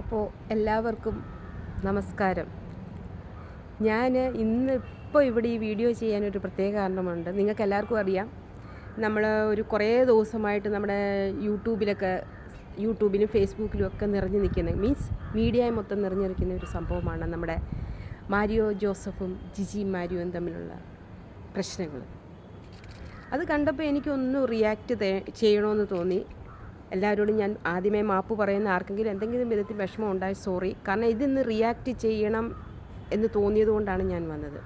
അപ്പോൾ എല്ലാവർക്കും നമസ്കാരം. ഞാൻ ഇന്ന് ഇപ്പോൾ ഇവിടെ ഈ വീഡിയോ ചെയ്യാനൊരു പ്രത്യേക കാരണമുണ്ട്. നിങ്ങൾക്ക് എല്ലാവർക്കും അറിയാം. നമ്മൾ ഒരു കുറേ ദിവസമായിട്ട് നമ്മുടെ യൂട്യൂബിലൊക്കെ യൂട്യൂബിലും ഫേസ്ബുക്കിലും ഒക്കെ നിറഞ്ഞു നിൽക്കുന്ന മീൻസ് മീഡിയ മൊത്തം നിറഞ്ഞു നിൽക്കുന്ന ഒരു സംഭവമാണ് നമ്മുടെ മാരിയോ ജോസഫും ജിജി മാരിയോയും തമ്മിലുള്ള പ്രശ്നങ്ങൾ അത് കണ്ടപ്പോൾ എനിക്കൊന്ന് റിയാക്റ്റ് ചെയ്യണമെന്ന് തോന്നി. എല്ലാവരോടും ഞാൻ ആദ്യമേ മാപ്പ് പറയുന്ന ആർക്കെങ്കിലും എന്തെങ്കിലും വിധത്തിൽ വിഷമം ഉണ്ടായി സോറി കാരണം ഇതിന്ന് റിയാക്റ്റ് ചെയ്യണം എന്ന് തോന്നിയതുകൊണ്ടാണ് ഞാൻ വന്നത്.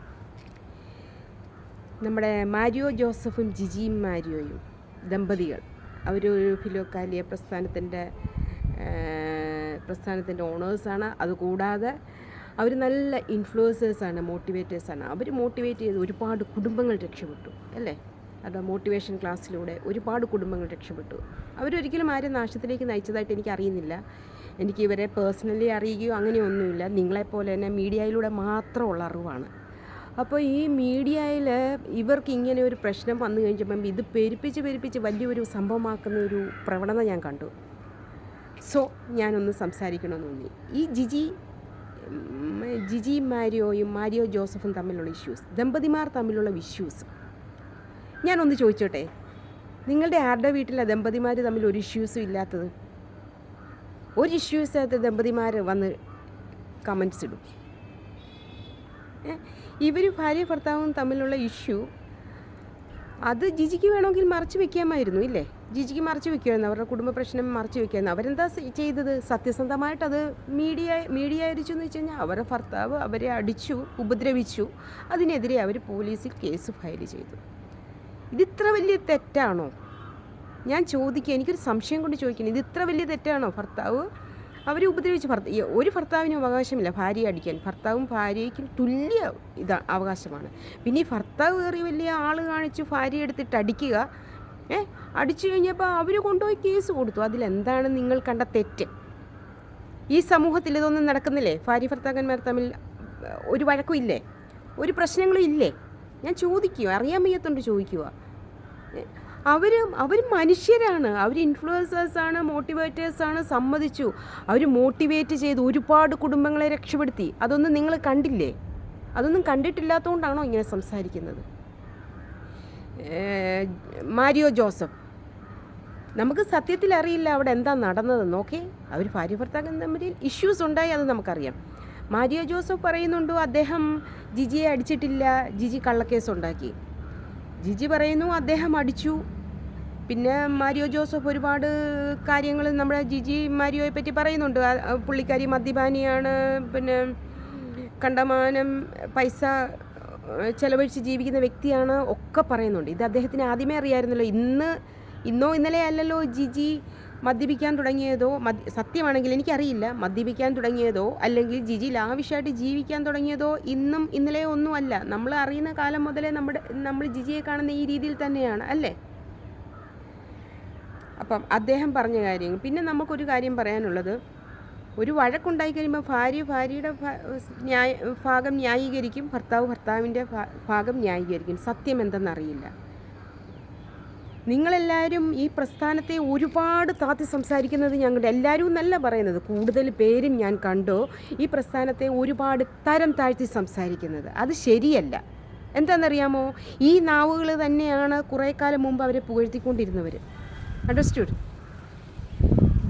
നമ്മുടെ മാരിയോ ജോസഫും ജിജിയും മാരിയോയും ദമ്പതികൾ. അവരൊരു ഫിലോക്കാലിയ പ്രസ്ഥാനത്തിന്റെ പ്രസ്ഥാനത്തിന്റെ ഓണേഴ്സാണ് അതുകൂടാതെ അവർ നല്ല ഇൻഫ്ലുവൻസേഴ്സാണ് മോട്ടിവേറ്റേഴ്സാണ് അവർ മോട്ടിവേറ്റ് ചെയ്ത് ഒരുപാട് കുടുംബങ്ങൾ രക്ഷപ്പെട്ടു അല്ലേ? അവരുടെ മോട്ടിവേഷൻ ക്ലാസ്സിലൂടെ ഒരുപാട് കുടുംബങ്ങൾ രക്ഷപ്പെട്ടു. അവരൊരിക്കലും ആരും നാശത്തിലേക്ക് നയിച്ചതായിട്ട് എനിക്ക് അറിയുന്നില്ല എനിക്ക് ഇവരെ പേഴ്സണലി അറിയുകയോ അങ്ങനെയൊന്നുമില്ല നിങ്ങളെപ്പോലെ തന്നെ മീഡിയയിലൂടെ മാത്രമുള്ള അറിവാണ്. അപ്പോൾ ഈ മീഡിയയിൽ ഇവർക്ക് ഇങ്ങനെ ഒരു പ്രശ്നം വന്നു കഴിഞ്ഞപ്പം ഇത് പെരുപ്പിച്ച് പെരുപ്പിച്ച് വലിയൊരു സംഭവമാക്കുന്ന ഒരു പ്രവണത ഞാൻ കണ്ടു. സോ ഞാനൊന്ന് സംസാരിക്കണമെന്ന് തോന്നി. ഈ ജിജി ജിജി മാരിയോയും മാരിയോ ജോസഫും തമ്മിലുള്ള ഇഷ്യൂസ് ദമ്പതിമാർ തമ്മിലുള്ള ഇഷ്യൂസ് ഞാനൊന്ന് ചോദിച്ചോട്ടെ? നിങ്ങളുടെ ആരുടെ വീട്ടിലെ ദമ്പതിമാർ തമ്മിൽ ഒരു ഇഷ്യൂസും ഇല്ലാത്തത്? ഒരു ഇഷ്യൂസ് ആയിട്ട് ദമ്പതിമാർ വന്ന് കമൻസ് ഇടും. ഇവർ ഭാര്യ ഭർത്താവും തമ്മിലുള്ള ഇഷ്യൂ അത് ജിജിക്ക് വേണമെങ്കിൽ മറച്ചു വെക്കാമായിരുന്നു ഇല്ലേ? ജിജിക്ക് മറച്ചു വെക്കുമായിരുന്നു അവരുടെ കുടുംബ പ്രശ്നം മറച്ചു വെക്കുമായിരുന്നു അവരെന്താ ചെയ്തത്? സത്യസന്ധമായിട്ട് അത് മീഡിയ മീഡിയ ആയിരിച്ചു എന്ന് വെച്ച് കഴിഞ്ഞാൽ അവരുടെ ഭർത്താവ് അവരെ അടിച്ചു ഉപദ്രവിച്ചു. അതിനെതിരെ അവർ പോലീസിൽ കേസ് ഫയൽ ചെയ്തു. ഇതിത്ര വലിയ തെറ്റാണോ? ഞാൻ ചോദിക്കുക എനിക്കൊരു സംശയം കൊണ്ട് ചോദിക്കണം ഇത് ഇത്ര വലിയ തെറ്റാണോ? ഭർത്താവ് അവരെ ഉപദ്രവിച്ച് ഭർത്ത ഒരു ഭർത്താവിനും അവകാശമില്ല ഭാര്യയെ അടിക്കാൻ. ഭർത്താവും ഭാര്യയ്ക്കും തുല്യ ഇതാ അവകാശമാണ്. പിന്നെ ഈ ഭർത്താവ് കയറി വലിയ ആൾ കാണിച്ച് ഭാര്യ എടുത്തിട്ട് അടിക്കുക ഏ? അടിച്ചു കഴിഞ്ഞപ്പോൾ അവർ കൊണ്ടുപോയി കേസ് കൊടുത്തു. അതിലെന്താണ് നിങ്ങൾ കണ്ട തെറ്റ്? ഈ സമൂഹത്തിൽ ഇതൊന്നും നടക്കുന്നില്ലേ? ഭാര്യ ഭർത്താക്കന്മാർ തമ്മിൽ ഒരു വഴക്കും ഇല്ലേ? ഒരു പ്രശ്നങ്ങളും ഇല്ലേ? ഞാൻ ചോദിക്കുക അറിയാൻ വയ്യാത്തോണ്ട് ചോദിക്കുക അവർ അവർ മനുഷ്യരാണ്. അവർ ഇൻഫ്ലുവൻസേഴ്സാണ് മോട്ടിവേറ്റേഴ്സാണ് സമ്മതിച്ചു. അവർ മോട്ടിവേറ്റ് ചെയ്ത് ഒരുപാട് കുടുംബങ്ങളെ രക്ഷപ്പെടുത്തി. അതൊന്നും നിങ്ങൾ കണ്ടില്ലേ? അതൊന്നും കണ്ടിട്ടില്ലാത്തതുകൊണ്ടാണോ ഇങ്ങനെ സംസാരിക്കുന്നത്? മാരിയോ ജോസഫ് നമുക്ക് സത്യത്തിൽ അറിയില്ല അവിടെ എന്താ നടന്നതെന്ന് ഓക്കെ അവർ ഭാര്യ ഭർത്താക്കൻ തമ്മിൽ ഇഷ്യൂസ് ഉണ്ടായി അത് നമുക്കറിയാം. മാരിയോ ജോസഫ് പറയുന്നുണ്ട്? അദ്ദേഹം ജിജിയെ അടിച്ചിട്ടില്ല. ജിജി കള്ളക്കേസ് ഉണ്ടാക്കി ജിജി പറയുന്നു അദ്ദേഹം അടിച്ചു. പിന്നെ മാരിയോ ജോസഫ് ഒരുപാട് കാര്യങ്ങൾ നമ്മുടെ ജിജി മാരിയോയെ പറ്റി പറയുന്നുണ്ട്. പുള്ളിക്കാരി മദ്യപാനിയാണ്. പിന്നെ കണ്ടമാനം പൈസ ചെലവഴിച്ച് ജീവിക്കുന്ന വ്യക്തിയാണ് ഒക്കെ പറയുന്നുണ്ട്. ഇത് അദ്ദേഹത്തിന് ആദ്യമേ അറിയാമായിരുന്നല്ലോ ഇന്ന് ഇന്നോ ഇന്നലെ അല്ലല്ലോ ജിജി മദ്യപിക്കാൻ തുടങ്ങിയതോ മദ് സത്യമാണെങ്കിൽ എനിക്കറിയില്ല മദ്യപിക്കാൻ തുടങ്ങിയതോ അല്ലെങ്കിൽ ജിജി ലാവിഷായിട്ട് ജീവിക്കാൻ തുടങ്ങിയതോ ഇന്നും ഇന്നലെ ഒന്നുമല്ല നമ്മൾ അറിയുന്ന കാലം മുതലേ നമ്മുടെ നമ്മൾ ജിജിയെ കാണുന്ന ഈ രീതിയിൽ തന്നെയാണ് അല്ലേ? അപ്പം അദ്ദേഹം പറഞ്ഞ കാര്യങ്ങൾ പിന്നെ നമുക്കൊരു കാര്യം പറയാനുള്ളത്. ഒരു വഴക്കുണ്ടായി കഴിയുമ്പോൾ ഭാര്യ ഭാര്യയുടെ ന്യായ ഭാഗം ന്യായീകരിക്കും ഭർത്താവ് ഭർത്താവിന്റെ ഭാഗം ന്യായീകരിക്കും. സത്യം എന്തെന്നറിയില്ല. നിങ്ങളെല്ലാവരും ഈ പ്രസ്ഥാനത്തെ ഒരുപാട് താത്തി സംസാരിക്കുന്നത് ഞങ്ങളുടെ എല്ലാവരും എന്നല്ല പറയുന്നത്. കൂടുതൽ പേരും ഞാൻ കണ്ടു ഈ പ്രസ്ഥാനത്തെ ഒരുപാട് തരം താഴ്ത്തി സംസാരിക്കുന്നത്. അത് ശരിയല്ല. എന്താണെന്നറിയാമോ? ഈ നാവുകൾ തന്നെയാണ് കുറേ കാലം മുമ്പ് അവരെ പുകഴ്ത്തിക്കൊണ്ടിരുന്നവർ അണ്ടർസ്റ്റുഡ്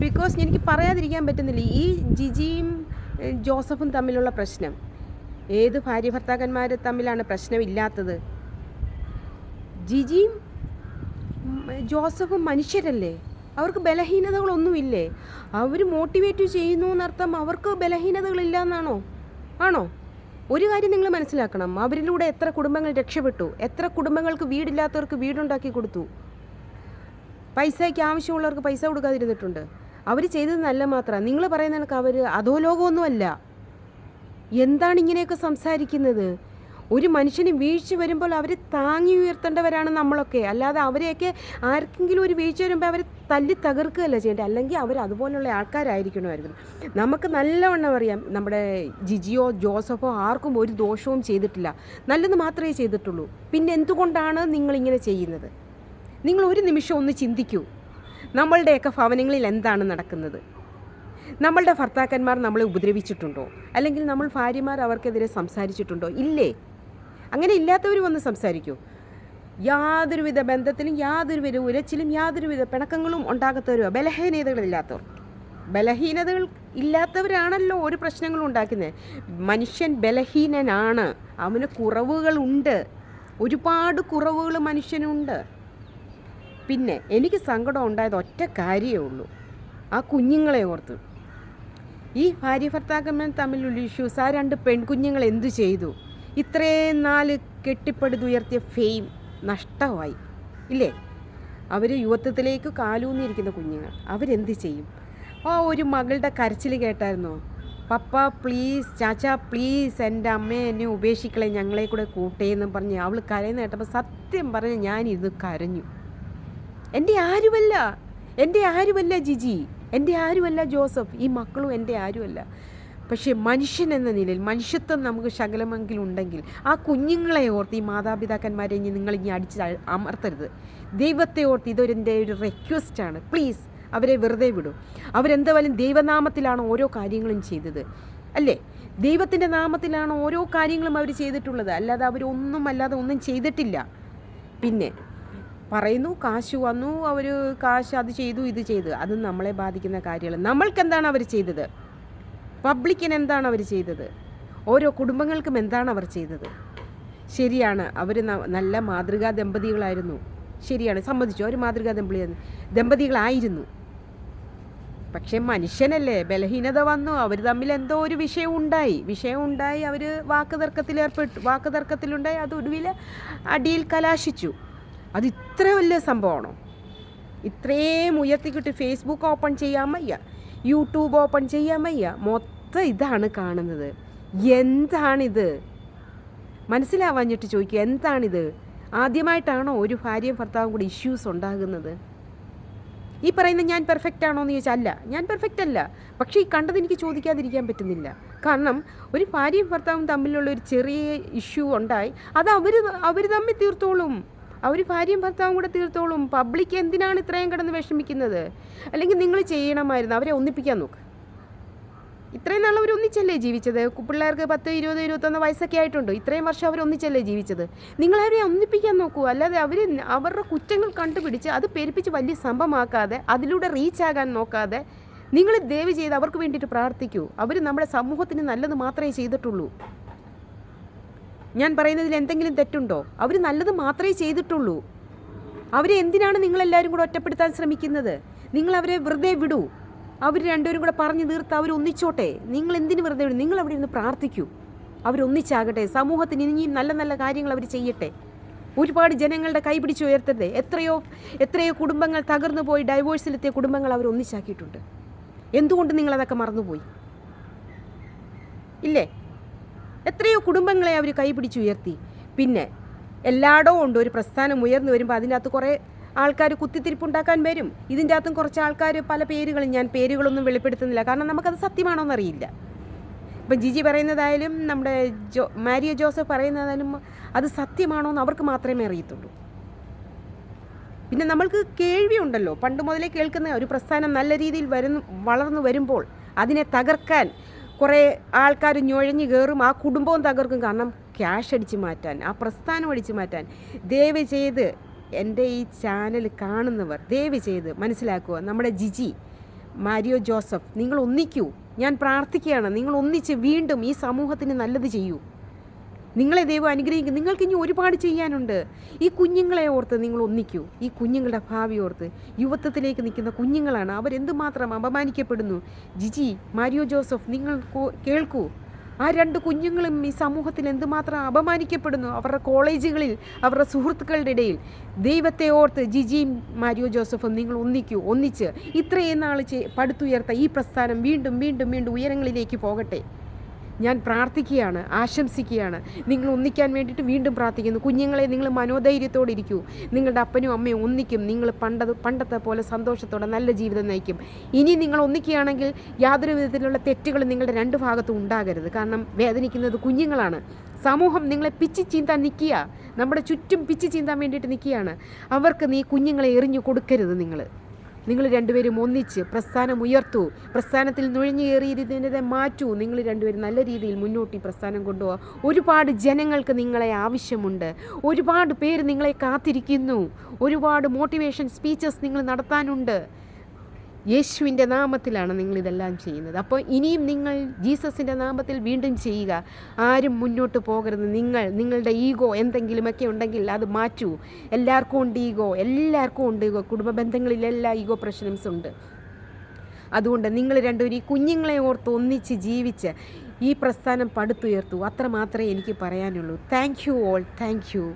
ബിക്കോസ് എനിക്ക് പറയാതിരിക്കാൻ പറ്റുന്നില്ല. ഈ ജിജിയും ജോസഫും തമ്മിലുള്ള പ്രശ്നം. ഏത് ഭാര്യ ഭർത്താക്കന്മാർ തമ്മിലാണ് പ്രശ്നമില്ലാത്തത്? ജിജിയും ജോസഫും മനുഷ്യരല്ലേ? അവർക്ക് ബലഹീനതകളൊന്നുമില്ലേ? അവർ മോട്ടിവേറ്റ് ചെയ്യുന്നു എന്നർത്ഥം അവർക്ക് ബലഹീനതകളില്ല എന്നാണോ ആണോ? ഒരു കാര്യം നിങ്ങൾ മനസ്സിലാക്കണം. അവരിലൂടെ എത്ര കുടുംബങ്ങൾ രക്ഷപ്പെട്ടു എത്ര കുടുംബങ്ങൾക്ക് വീടില്ലാത്തവർക്ക് വീടുണ്ടാക്കി കൊടുത്തു. പൈസയ്ക്ക് ആവശ്യമുള്ളവർക്ക് പൈസ കൊടുക്കാതിരുന്നിട്ടുണ്ട്. അവർ ചെയ്തത് നല്ല മാത്രമാണ് നിങ്ങൾ പറയുന്ന കണക്ക് അവർ അധോലോകമൊന്നുമല്ല എന്താണ് ഇങ്ങനെയൊക്കെ സംസാരിക്കുന്നത്? ഒരു മനുഷ്യന് വീഴ്ച വരുമ്പോൾ അവരെ താങ്ങി ഉയർത്തേണ്ടവരാണ് നമ്മളൊക്കെ. അല്ലാതെ അവരെയൊക്കെ ആർക്കെങ്കിലും ഒരു വീഴ്ച വരുമ്പോൾ അവരെ തല്ലി തകർക്കുകയല്ല ചെയ്യേണ്ടത്? അല്ലെങ്കിൽ അവർ അതുപോലുള്ള ആൾക്കാരായിരിക്കണമായിരുന്നു. നമുക്ക് നല്ലവണ്ണം അറിയാം നമ്മുടെ ജിജിയോ ജോസഫോ ആർക്കും ഒരു ദോഷവും ചെയ്തിട്ടില്ല. നല്ലത് മാത്രമേ ചെയ്തിട്ടുള്ളൂ. പിന്നെ എന്തുകൊണ്ടാണ് നിങ്ങളിങ്ങനെ ചെയ്യുന്നത്? നിങ്ങൾ ഒരു നിമിഷം ഒന്ന് ചിന്തിക്കൂ. നമ്മളുടെയൊക്കെ ഭവനങ്ങളിൽ എന്താണ് നടക്കുന്നത്? നമ്മളുടെ ഭർത്താക്കന്മാർ നമ്മളെ ഉപദ്രവിച്ചിട്ടുണ്ടോ? അല്ലെങ്കിൽ നമ്മൾ ഭാര്യമാർ അവർക്കെതിരെ സംസാരിച്ചിട്ടുണ്ടോ? ഇല്ലേ? അങ്ങനെ ഇല്ലാത്തവർ വന്ന് സംസാരിക്കൂ. യാതൊരുവിധ ബന്ധത്തിലും യാതൊരുവിധ ഉരച്ചിലും യാതൊരുവിധ പിണക്കങ്ങളും ഉണ്ടാകാത്തവരോ ബലഹീനതകളില്ലാത്തവർ ബലഹീനതകൾ ഇല്ലാത്തവരാണല്ലോ ഒരു പ്രശ്നങ്ങളും ഉണ്ടാക്കുന്നത്. മനുഷ്യൻ ബലഹീനനാണ്. അവന് കുറവുകളുണ്ട്. ഒരുപാട് കുറവുകൾ മനുഷ്യനുണ്ട്. പിന്നെ എനിക്ക് സങ്കടം ഉണ്ടായത് ഒറ്റ കാര്യമേ ഉള്ളൂ. ആ കുഞ്ഞുങ്ങളെ ഓർത്ത്. ഈ ഭാര്യ ഭർത്താക്കന്മാർ തമ്മിലുള്ള ഇഷ്യൂസ് ആ രണ്ട് പെൺകുഞ്ഞുങ്ങൾ എന്തു ചെയ്തു? ഇത്രയും നാല് കെട്ടിപ്പടുത്തുയർത്തിയ ഫെയിം നഷ്ടമായി. ഇല്ലേ? അവർ യുവത്വത്തിലേക്ക് കാലൂന്നിരിക്കുന്ന കുഞ്ഞുങ്ങൾ. അവരെന്ത് ചെയ്യും? ആ ഒരു മകളുടെ കരച്ചിൽ കേട്ടായിരുന്നോ? പപ്പ പ്ലീസ് ചാച്ച പ്ലീസ് എന്റെ അമ്മയെ എന്നെ ഉപേക്ഷിക്കളെ ഞങ്ങളെ കൂടെ കൂട്ടേന്നും പറഞ്ഞ് അവൾ കരയുന്ന കേട്ടപ്പോൾ സത്യം പറഞ്ഞ് ഞാനിരുന്ന് കരഞ്ഞു. എന്റെ ആരുമല്ല എന്റെ ആരുമല്ല ജിജി എന്റെ ആരുമല്ല ജോസഫ് ഈ മക്കളും എന്റെ ആരുമല്ല. പക്ഷേ മനുഷ്യൻ എന്ന നിലയിൽ മനുഷ്യത്വം നമുക്ക് ശകലമെങ്കിലും ഉണ്ടെങ്കിൽ ആ കുഞ്ഞുങ്ങളെ ഓർത്ത് ഈ മാതാപിതാക്കന്മാരെ ഇനി നിങ്ങൾ ഇനി അടിച്ച് അമർത്തരുത്. ദൈവത്തെ ഓർത്ത് ഇതൊരെന്റെ ഒരു റിക്വസ്റ്റാണ് പ്ലീസ് അവരെ വെറുതെ വിടൂ. അവരെന്തായാലും ദൈവനാമത്തിലാണ് ഓരോ കാര്യങ്ങളും ചെയ്തത്. അല്ലേ? ദൈവത്തിന്റെ നാമത്തിലാണ് ഓരോ കാര്യങ്ങളും അവർ ചെയ്തിട്ടുള്ളത്. അല്ലാതെ അവരൊന്നും അല്ലാതെ ഒന്നും ചെയ്തിട്ടില്ല. പിന്നെ പറയുന്നു കാശ് വന്നു അവർ കാശ് അത് ചെയ്തു ഇത് ചെയ്തു. അത് നമ്മളെ ബാധിക്കുന്ന കാര്യങ്ങൾ നമ്മൾക്ക് എന്താണ് അവർ ചെയ്തത്? പബ്ലിക്കിന് എന്താണ് അവർ ചെയ്തത്? ഓരോ കുടുംബങ്ങൾക്കും എന്താണ് അവർ ചെയ്തത്? ശരിയാണ് അവർ നല്ല മാതൃകാ ദമ്പതികളായിരുന്നു. ശരിയാണ് സമ്മതിച്ചു. അവർ മാതൃകാ ദമ്പതി ദമ്പതികളായിരുന്നു. പക്ഷേ മനുഷ്യനല്ലേ ബലഹീനത വന്നു. അവർ തമ്മിൽ എന്തോ ഒരു വിഷയം ഉണ്ടായി. വിഷയം ഉണ്ടായി അവർ വാക്കുതർക്കത്തിൽ ഏർപ്പെട്ടു. വാക്കുതർക്കത്തിലുണ്ടായി അത് ഒടുവിൽ അടിയിൽ കലാശിച്ചു. അത് ഇത്ര വലിയ സംഭവമാണോ? ഇത്രയും ഉയർത്തിക്കിട്ട് ഫേസ്ബുക്ക് ഓപ്പൺ ചെയ്യാൻ വയ്യ. യൂട്യൂബ് ഓപ്പൺ ചെയ്യാൻ വയ്യ. മൊത്തം ഇതാണ് കാണുന്നത്. എന്താണിത്? മനസ്സിലാവാഞ്ഞിട്ട് ചോദിക്കുക എന്താണിത്? ആദ്യമായിട്ടാണോ ഒരു ഭാര്യയും ഭർത്താവും കൂടി ഇഷ്യൂസ് ഉണ്ടാകുന്നത്? ഈ പറയുന്ന ഞാൻ പെർഫെക്റ്റ് ആണോ എന്ന് ചോദിച്ചാൽ അല്ല ഞാൻ പെർഫെക്റ്റ് അല്ല. പക്ഷേ ഈ കണ്ടത് എനിക്ക് ചോദിക്കാതിരിക്കാൻ പറ്റുന്നില്ല. കാരണം ഒരു ഭാര്യയും ഭർത്താവും തമ്മിലുള്ള ഒരു ചെറിയ ഇഷ്യൂ ഉണ്ടായി അത് അവർ അവർ തമ്മിൽ തീർത്തോളും. അവർ ഭാര്യയും ഭർത്താവും കൂടെ തീർത്തോളും. പബ്ലിക് എന്തിനാണ് ഇത്രയും കിടന്ന് വിഷമിക്കുന്നത്? അല്ലെങ്കിൽ നിങ്ങൾ ചെയ്യണമായിരുന്നു. അവരെ ഒന്നിപ്പിക്കാൻ നോക്ക്. ഇത്രയും നാൾ അവർ ഒന്നിച്ചല്ലേ ജീവിച്ചത്? പിള്ളേർക്ക് പത്ത് ഇരുപത് ഇരുപത്തൊന്ന് വയസ്സൊക്കെ ആയിട്ടുണ്ട്. ഇത്രയും വർഷം അവർ ഒന്നിച്ചല്ലേ ജീവിച്ചത്? നിങ്ങൾ അവരെ ഒന്നിപ്പിക്കാൻ നോക്കൂ. അല്ലാതെ അവർ അവരുടെ കുറ്റങ്ങൾ കണ്ടുപിടിച്ച് അത് പെരുപ്പിച്ച് വലിയ സംഭവമാക്കാതെ അതിലൂടെ റീച്ച് ആകാൻ നോക്കാതെ നിങ്ങൾ ദയവ് ചെയ്ത് അവർക്ക് വേണ്ടിയിട്ട് പ്രാർത്ഥിക്കൂ. അവർ നമ്മുടെ സമൂഹത്തിന് നല്ലത് മാത്രമേ ചെയ്തിട്ടുള്ളൂ. ഞാൻ പറയുന്നതിൽ എന്തെങ്കിലും തെറ്റുണ്ടോ? അവർ നല്ലത് മാത്രമേ ചെയ്തിട്ടുള്ളൂ. അവരെ എന്തിനാണ് നിങ്ങളെല്ലാവരും കൂടെ ഒറ്റപ്പെടുത്താൻ ശ്രമിക്കുന്നത്? നിങ്ങൾ അവരെ വെറുതെ വിടൂ. അവർ രണ്ടുപേരും കൂടെ പറഞ്ഞു തീർത്ത് അവർ ഒന്നിച്ചോട്ടെ. നിങ്ങൾ എന്തിനു വെറുതെ വിടും? നിങ്ങൾ അവിടെ ഇരുന്ന് പ്രാർത്ഥിക്കൂ. അവരൊന്നിച്ചാകട്ടെ സമൂഹത്തിന് ഇനിയും നല്ല നല്ല കാര്യങ്ങൾ അവർ ചെയ്യട്ടെ. ഒരുപാട് ജനങ്ങളുടെ കൈപിടിച്ച് ഉയർത്തരുത്. എത്രയോ എത്രയോ കുടുംബങ്ങൾ തകർന്നു പോയി. ഡൈവോഴ്സിലെത്തിയ കുടുംബങ്ങൾ അവർ ഒന്നിച്ചാക്കിയിട്ടുണ്ട്. എന്തുകൊണ്ട് നിങ്ങളതൊക്കെ മറന്നുപോയി? ഇല്ലേ? എത്രയോ കുടുംബങ്ങളെ അവർ കൈപിടിച്ചുയർത്തി. പിന്നെ എല്ലായിടവും ഉണ്ട്. ഒരു പ്രസ്ഥാനം ഉയർന്നു വരുമ്പോൾ അതിനകത്ത് കുറേ ആൾക്കാർ കുത്തിത്തിരിപ്പുണ്ടാക്കാൻ വരും. ഇതിന്റെ അകത്തും കുറച്ച് ആൾക്കാർ പല പേരുകളും ഞാൻ പേരുകളൊന്നും വെളിപ്പെടുത്തുന്നില്ല. കാരണം നമുക്കത് സത്യമാണോ എന്നറിയില്ല ഇപ്പം ജിജി പറയുന്നതായാലും നമ്മുടെ ജോ മാരിയ ജോസഫ് പറയുന്നതായാലും അത് സത്യമാണോ എന്ന് അവർക്ക് മാത്രമേ അറിയത്തുള്ളൂ. പിന്നെ നമ്മൾക്ക് കേൾവിയുണ്ടല്ലോ. പണ്ട് മുതലേ കേൾക്കുന്ന ഒരു പ്രസ്ഥാനം നല്ല രീതിയിൽ വരുന്നു വളർന്നു വരുമ്പോൾ അതിനെ തകർക്കാൻ കുറേ ആൾക്കാർ ഞൊഴഞ്ഞു കയറും. ആ കുടുംബവും തകർക്കും. കാരണം ക്യാഷ് അടിച്ച് മാറ്റാൻ ആ പ്രസ്ഥാനം അടിച്ച് മാറ്റാൻ. ദയവ് ചെയ്ത് എന്റെ ഈ ചാനൽ കാണുന്നവർ ദയവ് ചെയ്ത് മനസ്സിലാക്കുക. നമ്മുടെ ജിജി മാരിയോ ജോസഫ് നിങ്ങൾ ഒന്നിക്കൂ. ഞാൻ പ്രാർത്ഥിക്കുകയാണ്. നിങ്ങൾ ഒന്നിച്ച് വീണ്ടും ഈ സമൂഹത്തിന് നല്ലത് ചെയ്യൂ. നിങ്ങളെ ദൈവം അനുഗ്രഹിക്കും. നിങ്ങൾക്ക് ഇനി ഒരുപാട് ചെയ്യാനുണ്ട്. ഈ കുഞ്ഞുങ്ങളെ ഓർത്ത് നിങ്ങൾ ഒന്നിക്കൂ. ഈ കുഞ്ഞുങ്ങളുടെ ഭാവി ഓർത്ത് യുവത്വത്തിലേക്ക് നിൽക്കുന്ന കുഞ്ഞുങ്ങളാണ്. അവരെന്തുമാത്രം അപമാനിക്കപ്പെടുന്നു? ജിജി മാരിയോ ജോസഫ് നിങ്ങൾ കേൾക്കൂ. ആ രണ്ട് കുഞ്ഞുങ്ങളും ഈ സമൂഹത്തിൽ എന്തുമാത്രം അപമാനിക്കപ്പെടുന്നു? അവരുടെ കോളേജുകളിൽ അവരുടെ സുഹൃത്തുക്കളുടെ ഇടയിൽ. ദൈവത്തെ ഓർത്ത് ജിജിയും മാരിയോ ജോസഫും നിങ്ങൾ ഒന്നിക്കൂ. ഒന്നിച്ച് ഇത്രയും നാൾ പടുത്തുയർത്ത ഈ പ്രസ്ഥാനം വീണ്ടും വീണ്ടും വീണ്ടും ഉയരങ്ങളിലേക്ക് പോകട്ടെ. ഞാൻ പ്രാർത്ഥിക്കുകയാണ് ആശംസിക്കുകയാണ്. നിങ്ങൾ ഒന്നിക്കാൻ വേണ്ടിയിട്ട് വീണ്ടും പ്രാർത്ഥിക്കുന്നു. കുഞ്ഞുങ്ങളെ നിങ്ങൾ മനോധൈര്യത്തോടെ ഇരിക്കൂ. നിങ്ങളുടെ അപ്പനും അമ്മയും ഒന്നിക്കും. നിങ്ങൾ പണ്ടത് പണ്ടത്തെ പോലെ സന്തോഷത്തോടെ നല്ല ജീവിതം നയിക്കും. ഇനി നിങ്ങൾ ഒന്നിക്കുകയാണെങ്കിൽ യാതൊരു വിധത്തിലുള്ള തെറ്റുകളും നിങ്ങളുടെ രണ്ട് ഭാഗത്തും ഉണ്ടാകരുത്. കാരണം വേദനിക്കുന്നത് കുഞ്ഞുങ്ങളാണ്. സമൂഹം നിങ്ങളെ പിച്ചി ചീന്താൻ നിൽക്കുക. നമ്മുടെ ചുറ്റും പിച്ചി ചീന്താൻ വേണ്ടിയിട്ട് നിൽക്കുകയാണ്. അവർക്ക് നീ കുഞ്ഞുങ്ങളെ എറിഞ്ഞു കൊടുക്കരുത് നിങ്ങൾ. നിങ്ങൾ രണ്ടുപേരും ഒന്നിച്ച് പ്രസ്ഥാനം ഉയർത്തൂ. പ്രസ്ഥാനത്തിൽ നുഴഞ്ഞു കയറിയിരുന്നതിനെ മാറ്റൂ. നിങ്ങൾ രണ്ടുപേരും നല്ല രീതിയിൽ മുന്നോട്ട് ഈ പ്രസ്ഥാനം കൊണ്ടുപോകാം ഒരുപാട് ജനങ്ങൾക്ക് നിങ്ങളെ ആവശ്യമുണ്ട്. ഒരുപാട് പേര് നിങ്ങളെ കാത്തിരിക്കുന്നു. ഒരുപാട് മോട്ടിവേഷൻ സ്പീച്ചസ് നിങ്ങൾ നടത്താനുണ്ട്. യേശുവിന്റെ നാമത്തിലാണ് നിങ്ങളിതെല്ലാം ചെയ്യുന്നത്. അപ്പോൾ ഇനിയും നിങ്ങൾ ജീസസിന്റെ നാമത്തിൽ വീണ്ടും ചെയ്യുക. ആരും മുന്നോട്ട് പോകരുത്. നിങ്ങൾ നിങ്ങളുടെ ഈഗോ എന്തെങ്കിലുമൊക്കെ ഉണ്ടെങ്കിൽ അത് മാറ്റൂ. എല്ലാവർക്കും ഉണ്ട് ഈഗോ. എല്ലാവർക്കും ഉണ്ട് ഈഗോ. കുടുംബ ബന്ധങ്ങളിലെല്ലാം ഈഗോ പ്രശ്നംസ് ഉണ്ട്. അതുകൊണ്ട് നിങ്ങൾ രണ്ടുപേരും ഈ കുഞ്ഞുങ്ങളെ ഓർത്ത് ഒന്നിച്ച് ജീവിച്ച് ഈ പ്രസ്ഥാനം പടുത്തുയർത്തു. അത്ര മാത്രമേ എനിക്ക് പറയാനുള്ളൂ. Thank you all thank you